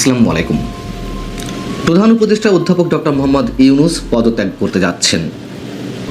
আসসালামু আলাইকুম। প্রধান উপদেষ্টা অধ্যাপক ডক্টর মোহাম্মদ ইউনুস পদত্যাগ করতে যাচ্ছেন।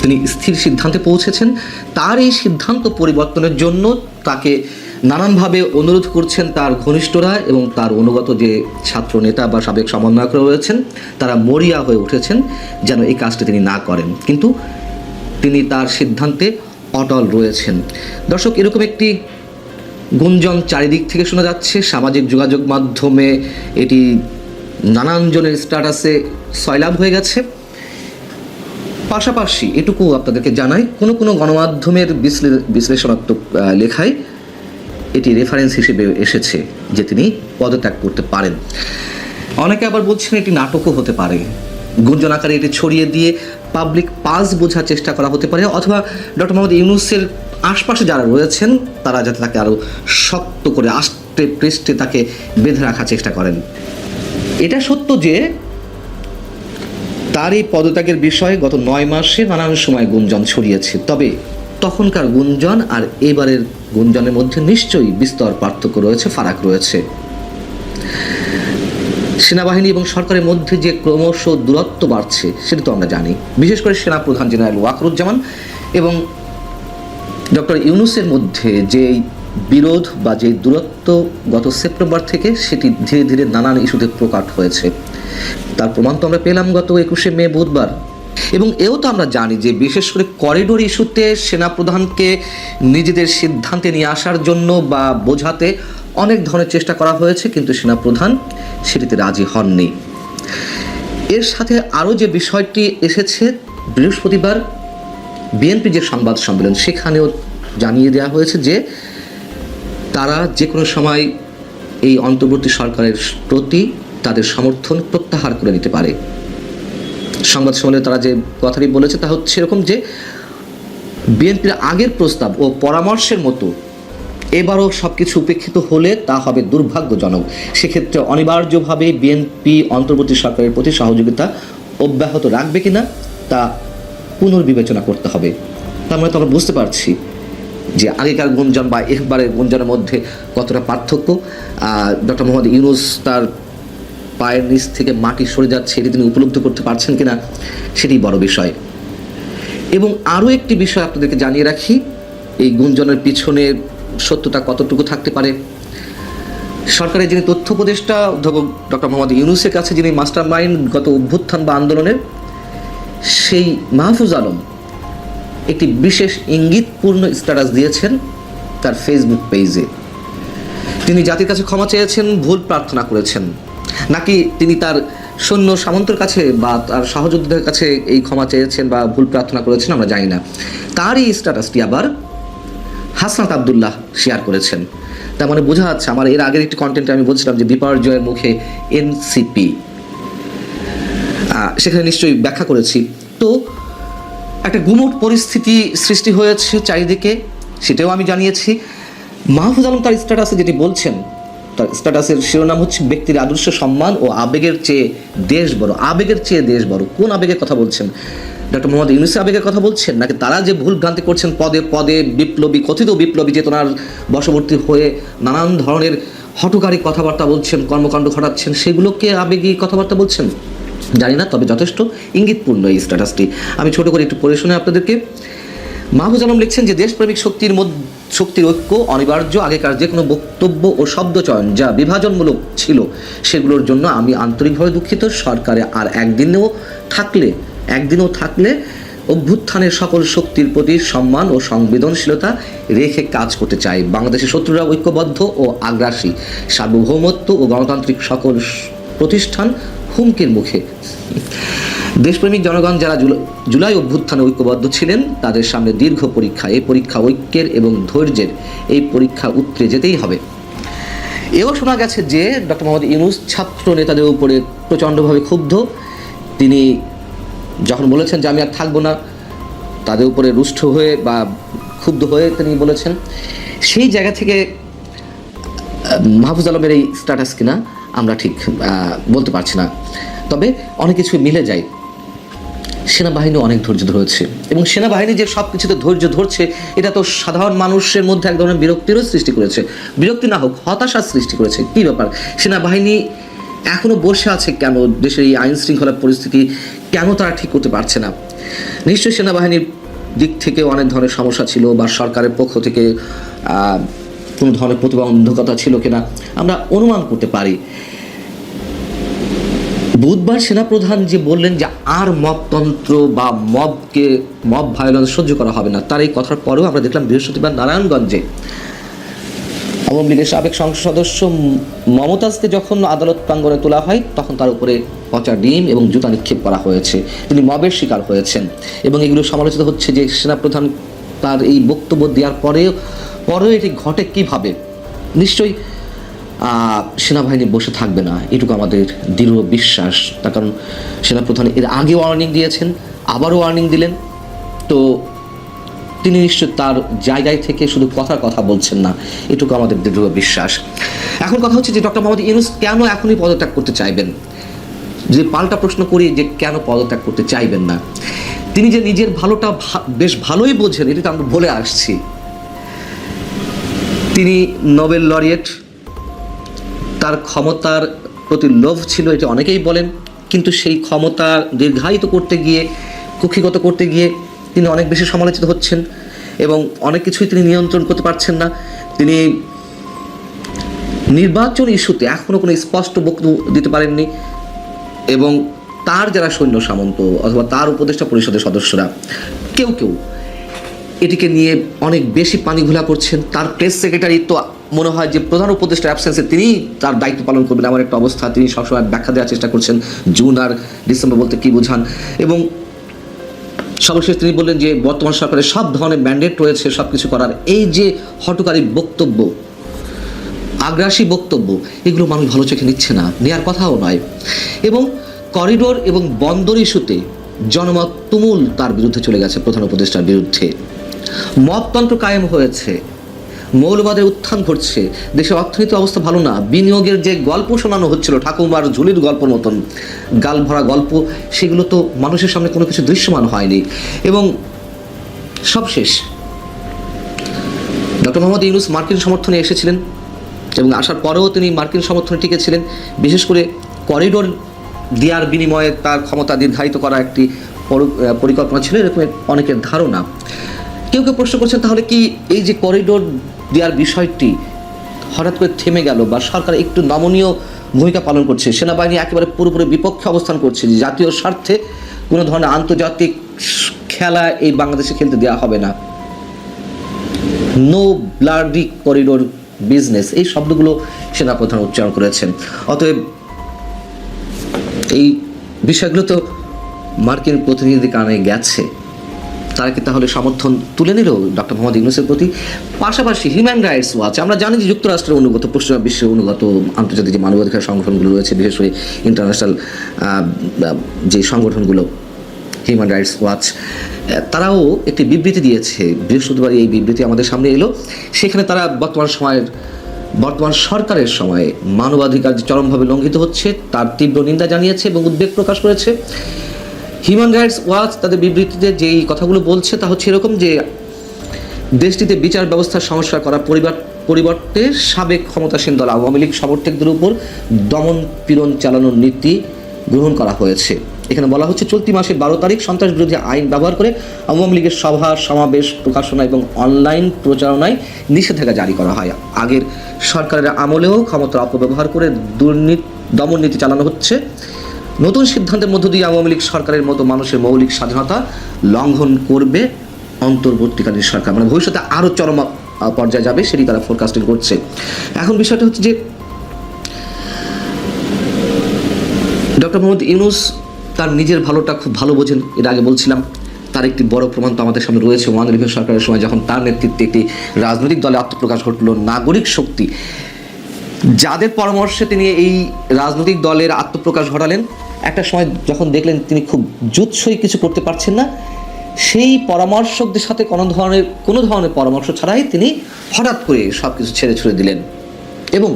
তিনি স্থির সিদ্ধান্তে পৌঁছেছেন। তার এই সিদ্ধান্ত পরিবর্তনের জন্য তাকে নানানভাবে অনুরোধ করছেন তার ঘনিষ্ঠরা এবং তার অনুগত যে ছাত্র নেতা বা সাবেক সমন্বয়করা রয়েছেন, তারা মরিয়া হয়ে উঠেছেন যেন এই কাজটি তিনি না করেন। কিন্তু তিনি তার সিদ্ধান্তে অটল রয়েছেন। দর্শক, এরকম একটি গুঞ্জন চারিদিক থেকে শোনা যাচ্ছে। সামাজিক যোগাযোগ মাধ্যমে এটি নানান জনের স্ট্যাটাসে সয়লাভ হয়ে গেছে। পাশাপাশি এটুকু আপনাদেরকে জানাই, কোনো কোনো গণমাধ্যমের বিশ্লে- বিশ্লেষণাত্মক লেখায় এটি রেফারেন্স হিসেবে এসেছে যে তিনি পদত্যাগ করতে পারেন। অনেকে আবার বলছেন এটি নাটকও হতে পারে। গুঞ্জন আকারে এটি ছড়িয়ে দিয়ে পাবলিক পাস বোঝার চেষ্টা করা হতে পারে, অথবা ডক্টর মোহাম্মদ ইউনুসের আশপাশে যারা রয়েছেন, তারা যাতে তাকে আরও শক্ত করে আষ্টে পৃষ্ঠে তাকে বেঁধে রাখার চেষ্টা করেন। এটা সত্য যে তার এই পদত্যাগের বিষয়ে গত নয় মাসে নানান সময় গুঞ্জন ছড়িয়েছে। তবে তখনকার গুঞ্জন আর এবারের গুঞ্জনের মধ্যে নিশ্চয়ই বিস্তর পার্থক্য রয়েছে, ফারাক রয়েছে। সেনাবাহিনী এবং সরকারের মধ্যে যে ক্রমশ দূরত্ব বাড়ছে, সেটা তো আমরা জানি। বিশেষ করে সেনা প্রধান জেনারেল ওয়াকরুজ্জামান এবং ডক্টর ইউনুসের মধ্যে যে বিরোধ বা যে দূরত্ব গত সেপ্টেম্বর থেকে, সেটি ধীরে ধীরে নানান ইস্যুতে প্রকাট হয়েছে। তার প্রমাণ তো আমরা পেলাম গত একুশে মে বুধবার। এবং এও তো আমরা জানি যে বিশেষ করে করিডোর ইস্যুতে সেনাপ্রধানকে নিজেদের সিদ্ধান্তে নিয়ে আসার জন্য বা বোঝাতে অনেক ধরনের চেষ্টা করা হয়েছে, কিন্তু সেনাপ্রধান সেটিতে রাজি হননি। এর সাথে আরও যে বিষয়টি এসেছে, বৃহস্পতিবার বিএনপি যে সংবাদ সম্মেলন, সেখানেও জানিয়ে দেওয়া হয়েছে যে তারা যে কোনো সময় এই অন্তর্বর্তী সরকারের প্রতি তাদের সমর্থন প্রত্যাহার করে নিতে পারে। সংবাদ সম্মেলনে তারা যে কথাটি বলেছে তা হচ্ছে এরকম যে বিএনপির আগের প্রস্তাব ও পরামর্শের মতো এবারও সব কিছু উপেক্ষিত হলে তা হবে দুর্ভাগ্যজনক। সেক্ষেত্রে অনিবার্যভাবে বিএনপি অন্তর্বর্তী সরকারের প্রতি সহযোগিতা অব্যাহত রাখবে কিনা তা পুনর্বিবেচনা করতে হবে। তার মানে তো আমরা বুঝতে পারছি যে আগেকার গুঞ্জন বা একবারের গুঞ্জনের মধ্যে কতটা পার্থক্য। ডক্টর মোহাম্মদ ইউনুস তার পায়ের নিচ থেকে মাটি সরে যাচ্ছে, এটি তিনি উপলব্ধি করতে পারছেন কিনা, সেটি বড় বিষয়। এবং আরও একটি বিষয় আপনাদেরকে জানিয়ে রাখি, এই গুঞ্জনের পিছনে সত্যতা কতটুকু থাকতে পারে? সরকারের যিনি তথ্য উপদেষ্টা ডক্টর মোহাম্মদ ইউনুসের কাছে যিনি মাস্টার মাইন্ড গত অভ্যুত্থান বা আন্দোলনের সেই মাহফুজ আলম একটি বিশেষ ইঙ্গিতপূর্ণ স্ট্যাটাস দিয়েছেন তার ফেসবুক পেজে তিনি জাতির কাছে ক্ষমা চেয়েছেন, ভুল প্রার্থনা করেছেন। নাকি তিনি তার সৈন্য সামন্তর কাছে বা তার সহযোদ্ধাদের কাছে এই ক্ষমা চেয়েছেন বা ভুল প্রার্থনা করেছেন আমরা জানি না। তার এই স্ট্যাটাসটি আবার হাসনাত আবদুল্লাহ শেয়ার করেছেন। তার মানে বোঝা যাচ্ছে, আমার এর আগের একটি কন্টেন্টে আমি বলছিলাম যে বিপর্যয়ের মুখে এনসিপি সেখানে নিশ্চয়ই ব্যাখ্যা করেছি। তো একটা গুমট পরিস্থিতি সৃষ্টি হয়েছে চারিদিকে, সেটাও আমি জানিয়েছি। মাহফুজ আলম তার স্ট্যাটাসে যেটি বলছেন, তার স্ট্যাটাসের শিরোনাম হচ্ছে ব্যক্তির আদর্শ সম্মান ও আবেগের চেয়ে দেশ বড়। আবেগের চেয়ে দেশ বড়। কোন আবেগের কথা বলছেন? ডক্টর মোহাম্মদ ইউনুসের আবেগের কথা বলছেন, নাকি তারা যে ভুল ভ্রান্তি করছেন, পদে পদে বিপ্লবী, কথিত বিপ্লবী চেতনার বশবর্তী হয়ে নানান ধরনের হটকারী কথাবার্তা বলছেন, কর্মকাণ্ড ঘটাচ্ছেন, সেগুলোকে আবেগী কথাবার্তা বলছেন? জানি না, তবে যথেষ্ট ইঙ্গিতপূর্ণ এই স্ট্যাটাসটি আমি ছোট করে একটু পড়ে শুনে আপনাদেরকে। মাহফুজ আলম লিখছেন যে, দেশপ্রেমিক শক্তির মধ্যে, শক্তির ঐক্য, অনিবার্য, আগেকার যে কোনো বক্তব্য ও শব্দচয়ন যা বিভাজনমূলক ছিল, সেগুলোর জন্য আমি আন্তরিকভাবে দুঃখিত। সরকারে আর একদিনেও থাকলে, একদিনও থাকলে অভ্যুত্থানের সকল শক্তির প্রতি সম্মান ও সংবেদনশীলতা রেখে কাজ করতে চাই। বাংলাদেশের শত্রুরা ঐক্যবদ্ধ ও আগ্রাসী। সার্বভৌমত্ব ও গণতান্ত্রিক সকল প্রতিষ্ঠান হুমকির মুখে। দেশপ্রেমিক জনগণ যারা জুলা- জুলাই অভ্যুত্থানে ঐক্যবদ্ধ ছিলেন, তাদের সামনে দীর্ঘ পরীক্ষা। এই পরীক্ষা ঐক্যের এবং ধৈর্যের, এই পরীক্ষা উতরে যেতেই হবে। এও শোনা গেছে যে, ডক্টর মোহাম্মদ ইউনুস ছাত্র নেতাদের উপরে প্রচণ্ডভাবে ক্ষুব্ধ। তিনি যখন বলেছেন যে, আমি আর থাকব না, তাদের উপরে রুষ্ট হয়ে বা ক্ষুব্ধ হয়ে তিনি বলেছেন। সেই জায়গা থেকে মাহফুজ আলমের এই স্ট্যাটাস কিনা? আমরা ঠিক বলতে পারছি না। তবে অনেক কিছু মিলে যায়। সেনাবাহিনী অনেক ধৈর্য ধরেছে। এবং সেনাবাহিনী যে সব কিছুতে ধৈর্য ধরছে, এটা তো সাধারণ মানুষের মধ্যে এক ধরনের বিরক্তিরও সৃষ্টি করেছে। বিরক্তি না হোক, হতাশার সৃষ্টি করেছে। কী ব্যাপার? সেনাবাহিনী এখনও বসে আছে কেন? দেশের এই আইন শৃঙ্খলা পরিস্থিতি কেন তারা ঠিক করতে পারছে না? নিশ্চয়ই সেনাবাহিনীর দিক থেকে অনেক ধরনের সমস্যা ছিল বা সরকারের পক্ষ থেকে কোনো ধরনের প্রতিবন্ধকতা ছিল কিনা আমরা অনুমান করতে পারি। বুধবার সেনাপ্রধান যে বললেন যে আর মবতন্ত্র বা মবকে, মব ভায়োলেন্স সহ্য করা হবে না, তার এই কথার পরেও আমরা দেখলাম বৃহস্পতিবার নারায়ণগঞ্জে আওয়ামী লীগের সাবেক সংসদ সদস্য মমতাজকে যখন আদালত প্রাঙ্গণে তোলা হয়, তখন তার উপরে পচা ডিম এবং জুতা নিক্ষেপ করা হয়েছে। তিনি মবের শিকার হয়েছেন এবং এগুলো সমালোচিত হচ্ছে যে সেনাপ্রধান তার এই বক্তব্য দেওয়ার পরেও পরেও এটি ঘটে কীভাবে? নিশ্চয়ই সেনাবাহিনী বসে থাকবে না। এটুকু আমাদের দৃঢ় বিশ্বাস। তার কারণ সেনাপ্রধান এর আগে ওয়ার্নিং দিয়েছেন, আবারও ওয়ার্নিং দিলেন। তো তিনি নিশ্চয় তার জায়গায় থেকে শুধু কথার কথা বলছেন না। এটুকু আমাদের দৃঢ় বিশ্বাস। এখন কথা হচ্ছে যে ডক্টর মোহাম্মদ ইউনুস কেন এখনই পদত্যাগ করতে চাইবেন? যদি পাল্টা প্রশ্ন করি যে কেন পদত্যাগ করতে চাইবেন না। তিনি যে নিজের ভালোটা বেশ ভালোই বোঝেন, এটা তো আমরা বলে আসছি। তিনি নোবেল লরিয়েট। তার ক্ষমতার প্রতি লোভ ছিল, এটা অনেকেই বলেন। কিন্তু সেই ক্ষমতা দীর্ঘায়িত করতে গিয়ে, কুক্ষিগত করতে গিয়ে তিনি অনেক বেশি সমালোচিত হচ্ছেন এবং অনেক কিছুই তিনি নিয়ন্ত্রণ করতে পারছেন না। তিনি নির্বাচন ইস্যুতে এখনও কোনো স্পষ্ট বক্তব্য দিতে পারেননি এবং তার যারা সৈন্য সামন্ত অথবা তার উপদেষ্টা পরিষদের সদস্যরা, কেউ কেউ এটিকে নিয়ে অনেক বেশি পানি ঘোলা করছেন। তার প্রেস সেক্রেটারি তো মনে হয় যে প্রধান উপদেষ্টার অ্যাবসেন্সে তিনি তার দায়িত্ব পালন করবেন এমন একটা অবস্থা তিনি সবসময় ব্যাখ্যা দেওয়ার চেষ্টা করছেন জুন আর ডিসেম্বর বলতে কী বোঝান। এবং সর্বশেষ তিনি বললেন যে বর্তমান সরকারের সব ধরনের ম্যান্ডেট রয়েছে সব কিছু করার। এই যে হটকারী বক্তব্য, আগ্রাসী বক্তব্য, এগুলো মানুষ ভালো চোখে নিচ্ছে না, নেয়ার কথাও নয়। এবং করিডোর এবং বন্দর ইস্যুতে জনমত তুমুল তার বিরুদ্ধে চলে গেছে প্রধান উপদেষ্টার বিরুদ্ধে। মততন্ত্র কায়েম হয়েছে। মৌলবাদের উত্থান ঘটছে। দেশের অর্থনৈতিক অবস্থা ভালো না। বিনিয়োগের যে গল্প শোনানো হচ্ছিল, ঠাকুমার ঝুলির গল্পের মতন গাল ভরা গল্প, সেগুলো তো মানুষের সামনে কোনো কিছু দৃশ্যমান হয়নি। এবং সবশেষ, ডক্টর মোহাম্মদ ইউনুস মার্কিন সমর্থনে এসেছিলেন এবং আসার পরেও তিনি মার্কিন সমর্থনে টিকেছিলেন। বিশেষ করে করিডোর দেওয়ার বিনিময়ে তার ক্ষমতা দীর্ঘায়িত করা একটি পরিকল্পনা ছিল, এরকম অনেকের ধারণা। কেউ কেউ প্রশ্ন করছেন, তাহলে কি এই যে করিডোর দেওয়ার বিষয়টি হঠাৎ করে থেমে গেল বা সরকার একটু নমনীয় ভূমিকা পালন করছে? সেনাবাহিনী একেবারে পুরোপুরি বিপক্ষে অবস্থান করছে। জাতীয় স্বার্থে কোনো ধরনের আন্তর্জাতিক খেলা এই বাংলাদেশে খেলতে দেওয়া হবে না। নো ব্লাডি করিডোর বিজনেস এই শব্দগুলো সেনাপ্রধান উচ্চারণ করেছেন। অতএব এই বিষয়গুলো তো মার্কিন প্রতিনিধি কানে গেছে। তারা কি তাহলে সমর্থন তুলে নিল ডক্টর মোহাম্মদ ইউনুসের প্রতি। পাশাপাশি হিউম্যান রাইটস ওয়াচ আমরা জানি যে যুক্তরাষ্ট্রের অনুগত, পশ্চিমা বিশ্বের অনুগত আন্তর্জাতিক যে মানবাধিকার সংগঠনগুলো রয়েছে, বিশেষ করে ইন্টারন্যাশনাল যে সংগঠনগুলো হিউম্যান রাইটস ওয়াচ তারাও একটি বিবৃতি দিয়েছে। বৃহস্পতিবার এই বিবৃতি আমাদের সামনে এলো। সেখানে তারা বর্তমান সময়ের, বর্তমান সরকারের সময়ে মানবাধিকার যে চরমভাবে লঙ্ঘিত হচ্ছে, তার তীব্র নিন্দা জানিয়েছে এবং উদ্বেগ প্রকাশ করেছে। হিউম্যান রাইটস ওয়াচ তাদের বিবৃতিতে যেই কথাগুলো বলছে তা হচ্ছে এরকম যে দেশটিতে বিচার ব্যবস্থার সংস্কার করা পরিবার পরিবর্তে সাবেক ক্ষমতাসীন দল আওয়ামী লীগ সমর্থকদের উপর দমন পীড়ন চালানোর নীতি গ্রহণ করা হয়েছে। এখানে বলা হচ্ছে, চলতি মাসের বারো তারিখ সন্ত্রাস বিরোধী আইন ব্যবহার করে আওয়ামী লীগের সভা, সমাবেশ, প্রকাশনা এবং অনলাইন প্রচারণায় নিষেধাজ্ঞা জারি করা হয়। আগের সরকারের আমলেও ক্ষমতার অপব্যবহার করে দুর্নীতি দমন নীতি চালানো হচ্ছে। নতুন সিদ্ধান্তের মধ্য দিয়ে আওয়ামী লীগ সরকারের মতো মানুষের মৌলিক স্বাধীনতা লঙ্ঘন করবে অন্তর্বর্তীকালীন সরকার। মানে ভবিষ্যতে আরও চরম পর্যায়ে যাবে, সেটি তারা ফোরকাস্টিং করছে। এখন বিষয়টা হচ্ছে যে ডক্টর মোহাম্মদ ইউনুস তার নিজের ভালোটা খুব ভালো বোঝেন, এর আগে বলছিলাম, তার একটি বড় প্রমাণ তো আমাদের সামনে রয়েছে। ওয়ান রিভিউ সরকারের সময় যখন তার নেতৃত্বে একটি রাজনৈতিক দলে আত্মপ্রকাশ ঘটল, নাগরিক শক্তি, যাদের পরামর্শে তিনি এই রাজনৈতিক দলের আত্মপ্রকাশ ঘটালেন একটা সময় যখন দেখলেন তিনি খুব জুৎসই কিছু করতে পারছেন না, সেই পরামর্শকদের সাথে কোনো ধরনের কোনো ধরনের পরামর্শ ছাড়াই তিনি হঠাৎ করে সব কিছু ছেড়ে ছুড়ে দিলেন। এবং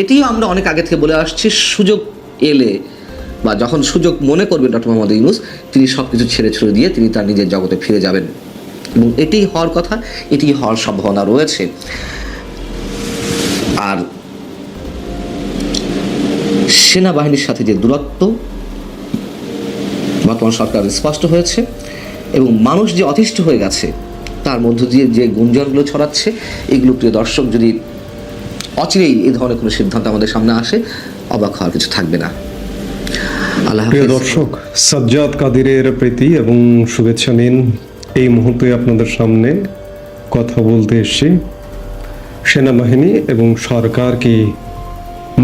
এটিও আমরা অনেক আগে থেকে বলে আসছি, সুযোগ এলে বা যখন সুযোগ মনে করবেন ডক্টর মোহাম্মদ ইউনুস, তিনি সব কিছু ছেড়ে ছুড়ে দিয়ে তিনি তার নিজের জগতে ফিরে যাবেন। এবং এটি হওয়ার কথা, এটি হওয়ার সম্ভাবনা রয়েছে। আর সেনাবাহিনীর সাথে যে দূরত্ব বর্তমান সরকার স্পষ্ট হয়েছে এবং মানুষ যে অতিষ্ঠ হয়ে গেছে তার মধ্য দিয়ে যে গুঞ্জনগুলো ছড়াচ্ছে এগুলো প্রিয় দর্শক যদি অচিরেই এই ধরনের কোনো সিদ্ধান্ত আমাদের সামনে আসে অবাক হওয়ার কিছু থাকবে না। প্রিয় দর্শক সাজ্জাদ কাদিরের প্রীতি এবং শুভেচ্ছা নিন। এই মুহূর্তে আপনাদের সামনে কথা বলতে এসেছি। সেনাবাহিনী এবং সরকার কি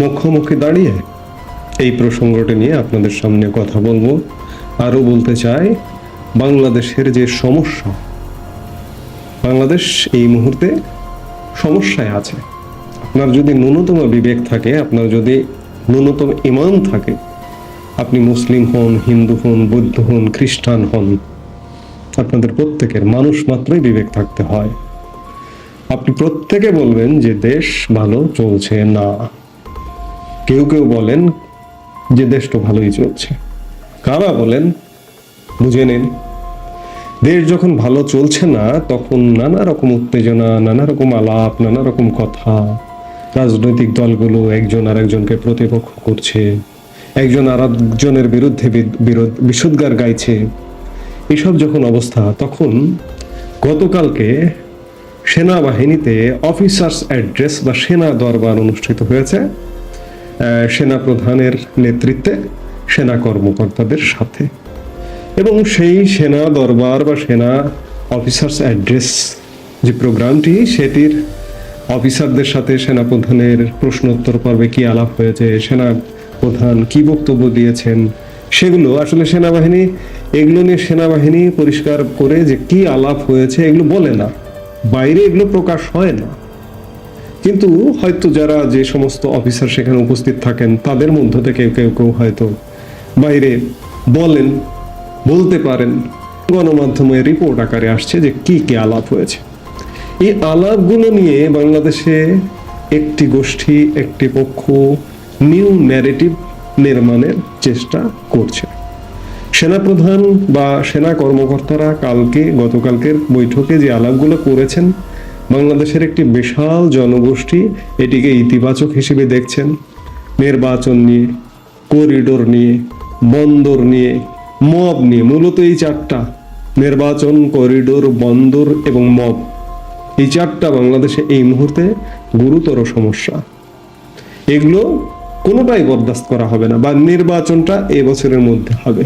মুখোমুখি দাঁড়িয়ে এই প্রসঙ্গটি নিয়ে আপনাদের সামনে কথা বলব? আরও বলতে চাই, বাংলাদেশের যে সমস্যা, বাংলাদেশ এই মুহূর্তে সমস্যায় আছে। আপনার যদি ন্যূনতম বিবেক থাকে, আপনার যদি ন্যূনতম ইমান থাকে, আপনি মুসলিম হন, হিন্দু হন, বৌদ্ধ হন, খ্রিস্টান হন, আপনাদের প্রত্যেকের মানুষ মাত্রই বিবেক থাকতে হয়। আপনি প্রত্যেকে বলবেন যে দেশ ভালো চলছে না। কেউ কেউ বলেন যে দেশটা ভালোই চলছে। কারা বলেন, বুঝে নিন। দেশ যখন ভালো চলছে না, তখন নানা রকম উত্তেজনা, নানা রকম আলাপ, নানা রকম কথা। রাজনৈতিক দলগুলো একজন আর একজনকে প্রতিপক্ষ করছে। একজন আর একজনের বিরুদ্ধে বিরোধ, বিশুদ্গার গাইছে। এসব যখন অবস্থা, তখন গতকালকে সেনাবাহিনীতে অফিসার্স অ্যাড্রেস বা সেনা দরবার অনুষ্ঠিত হয়েছে। সেনা প্রধানের নেতৃত্বে সেনা কর্মকর্তাদের সাথে। এবং সেই সেনা দরবার বা সেনা অফিসার্স অ্যাড্রেস যে প্রোগ্রামটি, সেটির অফিসারদের সাথে সেনা প্রধানের প্রশ্নোত্তর পর্বে কি আলাপ হয়েছে, সেনা প্রধান কি বক্তব্য দিয়েছেন, সেগুলো আসলে সেনাবাহিনী, এগুলো নিয়ে সেনাবাহিনী পরিষ্কার করে যে কি আলাপ হয়েছে, এগুলো বলে না। বাইরে এগুলো প্রকাশ হয় না। কিন্তু হয়তো যারা যে সমস্ত অফিসার সেখানে উপস্থিত থাকেন, তাদের মধ্য থেকে কেউ কেউ হয়তো বাইরে বলেন, বলতে পারেন, গণমাধ্যমে রিপোর্ট আকারে আসছে যে কি কি আলাপ হয়েছে। এই আলাপগুলো নিয়ে বাংলাদেশে একটি গোষ্ঠী, একটি পক্ষ নিউ ন্যারেটিভ নির্মাণের চেষ্টা করছে। সেনাপ্রধান বা সেনা কর্মকর্তারা কালকে, গতকালকের বৈঠকে যে আলাপগুলো করেছেন, বাংলাদেশের একটি বিশাল জনগোষ্ঠী এটিকে ইতিবাচক হিসেবে দেখছেন। নির্বাচন নিয়ে করিডোর নিয়ে বন্দর নিয়ে, মব নিয়ে, মূলত এই চারটা। নির্বাচন, করিডোর, বন্দর এবং মব। এই চারটা বাংলাদেশে এই মুহূর্তে গুরুতর সমস্যা। এগুলো কোনোটাই বরদাস্ত করা হবে না, বা নির্বাচনটা এবছরের মধ্যে হবে।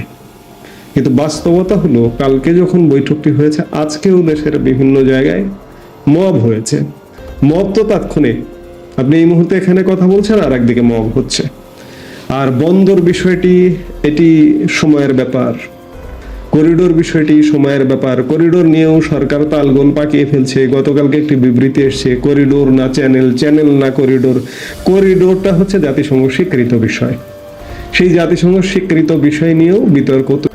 কিন্তু বাস্তবতা হলো, কালকে যখন বৈঠকটি হয়েছে, আজকেও দেশের বিভিন্ন জায়গায় মব হয়েছে। মব তো তাৎক্ষণিক। আপনি এই মুহূর্তে এখানে কথা বলছেন, আর একদিকে মব হচ্ছে। আর বন্দর বিষয়টি এটি সময়ের ব্যাপার। করিডোর বিষয়টি সময়ের ব্যাপার। করিডোর নিয়েও সরকার তালগোল পাকিয়ে ফেলছে। গতকালকে একটি বিবৃতি এসছে, করিডোর না চ্যানেল চ্যানেল না করিডোর। করিডোরটা হচ্ছে জাতিসংঘ স্বীকৃত বিষয়। সেই জাতিসংঘ স্বীকৃত বিষয় নিয়েও বিতর্ক